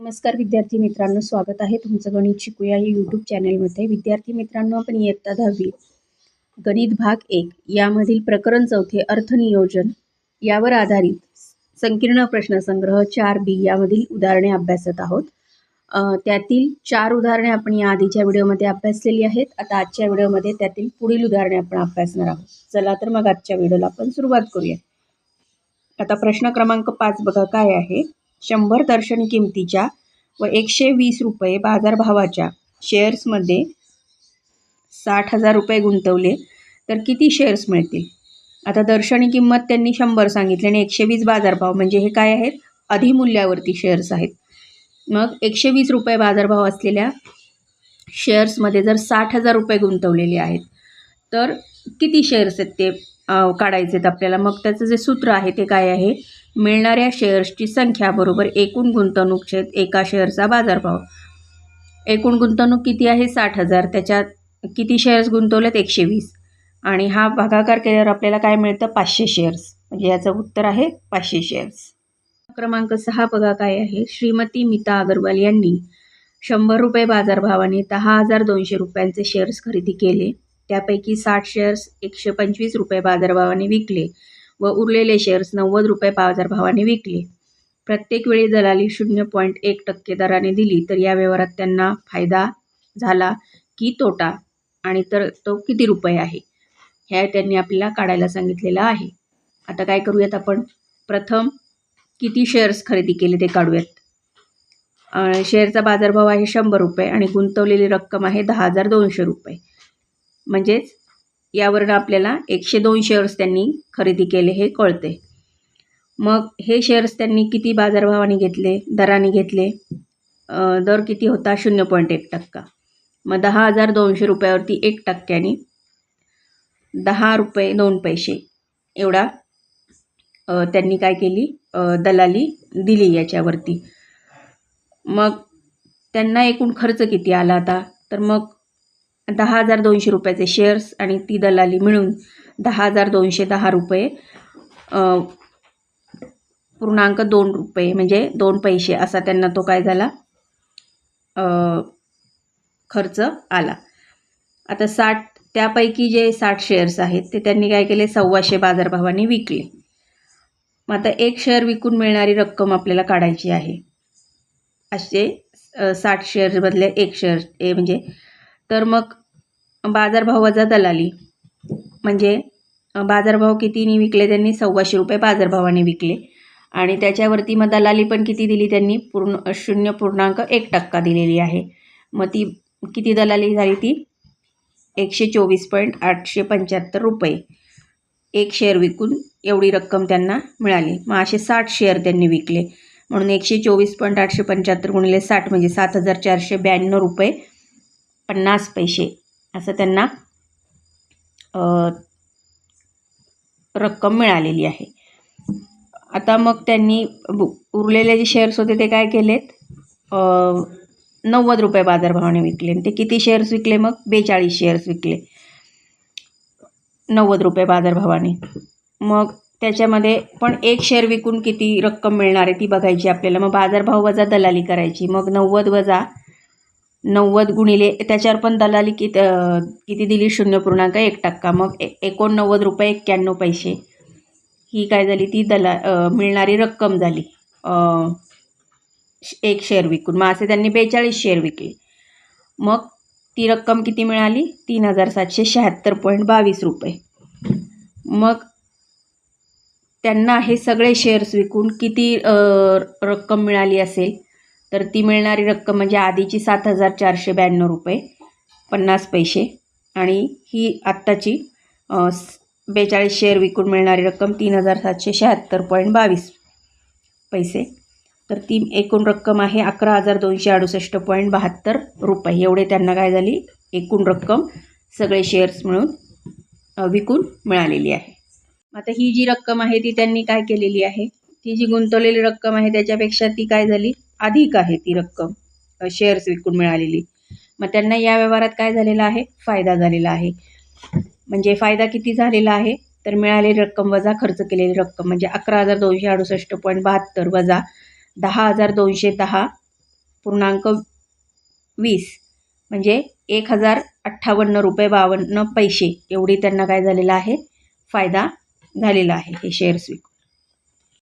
नमस्कार विद्यार्थी मित्रांनो स्वागत आहे तुमचं गणित शिकूया या यूट्यूब चॅनलमध्ये विद्यार्थी मित्रांनो आपण इयत्ता दहावी गणित भाग एक यामधील प्रकरण चौथे अर्थनियोजन यावर आधारित संकीर्ण प्रश्नसंग्रह चार बी यामधील उदाहरणे अभ्यासत आहोत. त्यातील चार उदाहरणे आपण या आधीच्या व्हिडिओमध्ये अभ्यासलेली आहेत. आता आजच्या व्हिडिओमध्ये त्यातील पुढील उदाहरणे आपण अभ्यासणार आहोत. चला तर मग आजच्या व्हिडिओला आपण सुरुवात करूया. आता प्रश्न क्रमांक पाच बघा काय आहे? शंभर दर्शनी किमतीच्या व एकशे वीस रुपये बाजारभावाच्या शेअर्समध्ये साठ हजार रुपये गुंतवले तर किती शेअर्स मिळतील? आता दर्शनी किंमत त्यांनी शंभर सांगितली आणि एकशे वीस बाजारभाव म्हणजे हे काय आहेत? अधिमूल्यावरती शेअर्स आहेत. मग एकशे वीस रुपये बाजारभाव असलेल्या शेअर्समध्ये जर साठ हजार रुपये गुंतवलेले आहेत तर किती शेअर्स आहेत ते काढायचे आहेत आपल्याला? मग त्याचं जे सूत्र आहे ते काय आहे? मिळणाऱ्या शेअर्सची संख्या बरोबर एकूण गुंतवणूक छेद एका शेअरचा बाजारभाव. एकूण गुंतवणूक किती आहे? साठ हजार. त्याच्यात किती शेअर्स गुंतवलेत? एकशे वीस. आणि हा भागाकार केल्यावर आपल्याला काय मिळतं? पाचशे शेअर्स. म्हणजे याचं उत्तर आहे पाचशे शेअर्स. क्रमांक सहा बघा काय आहे. श्रीमती मिता अगरवाल यांनी शंभर रुपये बाजारभावाने दहा हजार दोनशे रुपयांचे शेअर्स खरेदी केले. त्यापैकी साठ शेअर्स एकशे पंचवीस रुपये बाजारभावाने विकले. व उरलेले शेअर्स नव्वद रुपये बाजारभावाने विकले. प्रत्येक वेळी दलाली शून्य पॉईंट एक टक्के दराने दिली तर या व्यवहारात त्यांना फायदा झाला की तोटा आणि तर तो किती रुपये आहे ह्या त्यांनी आपल्याला काढायला सांगितलेलं आहे. आता काय करूयात आपण? प्रथम किती शेअर्स खरेदी केले ते काढूयात. शेअरचा बाजारभाव आहे शंभर रुपये आणि गुंतवलेली रक्कम आहे दहा हजार दोनशे रुपये. म्हणजेच यावरून आपल्याला एकशे दोन शेअर्स त्यांनी खरेदी केले हे कळते. मग हे शेअर्स त्यांनी किती बाजारभावाने घेतले दराने घेतले? दर किती होता? शून्य पॉईंट एक टक्का. मग दहा हजार दोनशे रुपयावरती एक टक्क्याने दहा रुपये दोन पैसे एवढा त्यांनी काय केली? दलाली दिली याच्यावरती. मग त्यांना एकूण खर्च किती आला आता? तर मग दहा हजार दोनशे रुपयाचे शेअर्स आणि ती दलाली मिळून दहा हजार दोनशे दहा रुपये पूर्णांक दोन रुपये म्हणजे दोन पैसे असा त्यांना तो काय झाला? खर्च आला. आता साठ त्यापैकी जे साठ शेअर्स आहेत ते त्यांनी काय केले? सव्वाशे बाजारभावाने विकले. मग आता एक शेअर विकून मिळणारी रक्कम आपल्याला काढायची आहे. असे साठ शेअर्समधले एक शेअर ए म्हणजे तर मग बाजारभाव वजा दलाली. म्हणजे बाजारभाव कितीने विकले त्यांनी? सव्वाशे रुपये बाजारभावाने विकले. आणि त्याच्यावरती मग दलाली पण किती दिली त्यांनी? पूर्ण शून्य पूर्णांक एक टक्का दिलेली आहे. मग ती किती दलाली झाली ती? एकशे चोवीस पॉईंट आठशे पंच्याहत्तर रुपये. एक शेअर विकून एवढी रक्कम त्यांना मिळाली. मग असे साठ शेअर त्यांनी विकले. म्हणून एकशे चोवीस पॉईंट आठशे पंच्याहत्तर गुणिले साठ म्हणजे सात हजार चारशे ब्याण्णव रुपये पन्नास पैसे. असं त्यांना रक्कम मिळालेली आहे. आता मग त्यांनी उरलेले जे शेअर्स होते ते काय केलेत? नव्वद रुपये बाजारभावाने विकले. आणि ते किती शेअर्स विकले मग? बेचाळीस शेअर्स विकले. नव्वद रुपये बाजारभावाने. मग त्याच्यामध्ये पण एक शेअर विकून किती रक्कम मिळणार आहे ती बघायची आपल्याला. मग बाजारभाव वजा दलाली करायची. मग नव्वद वजा नव्वद गुणिले त्याच्यावर पण दलाली किती किती दिली? शून्य पूर्णांक एक टक्का. मग एकोणनव्वद रुपये एक्क्याण्णव पैसे. ही काय झाली? ती दला मिळणारी रक्कम झाली. श- एक शेअर विकून. मग असे त्यांनी बेचाळीस शेअर विकले. मग ती रक्कम किती मिळाली? तीन हजार सातशे शहात्तर पॉईंट बावीस रुपये. मग त्यांना हे सगळे शेअर्स विकून किती रक्कम मिळाली असेल? तर ती मिळणारी रक्कम म्हणजे आधीची सात हजार चारशे ब्याण्णव रुपये पन्नास पैसे. आणि ही आत्ताची बेचाळीस शेअर विकून मिळणारी रक्कम तीन हजार सातशे शहात्तर पॉईंट बावीस पैसे. तर ती एकूण रक्कम आहे अकरा हजार दोनशे अडुसष्ट पॉईंट बहात्तर रुपये. एवढे त्यांना काय झाली? एकूण रक्कम सगळे शेअर्स मिळून विकून मिळालेली आहे. आता ही जी रक्कम आहे ती त्यांनी काय केलेली आहे? ती जी गुंतवलेली रक्कम आहे त्याच्यापेक्षा ती काय झाली? अधिक आहे ती रक्कम शेअर्स विकून मिळालेली. मग त्यांना या व्यवहारात काय झालेला आहे? फायदा झालेला आहे. म्हणजे फायदा किती झालेला आहे? तर मिळालेली रक्कम वजा खर्च केलेली रक्कम म्हणजे अकरा हजार दोनशे अडुसष्ट पॉईंट बहात्तर वजा दहा हजार दोनशे दहा पूर्णांक वीस म्हणजे एक हजार अठ्ठावन्न रुपये बावन्न पैसे. एवढी त्यांना काय झालेलं आहे? फायदा झालेला आहे हे शेअर्स विकून.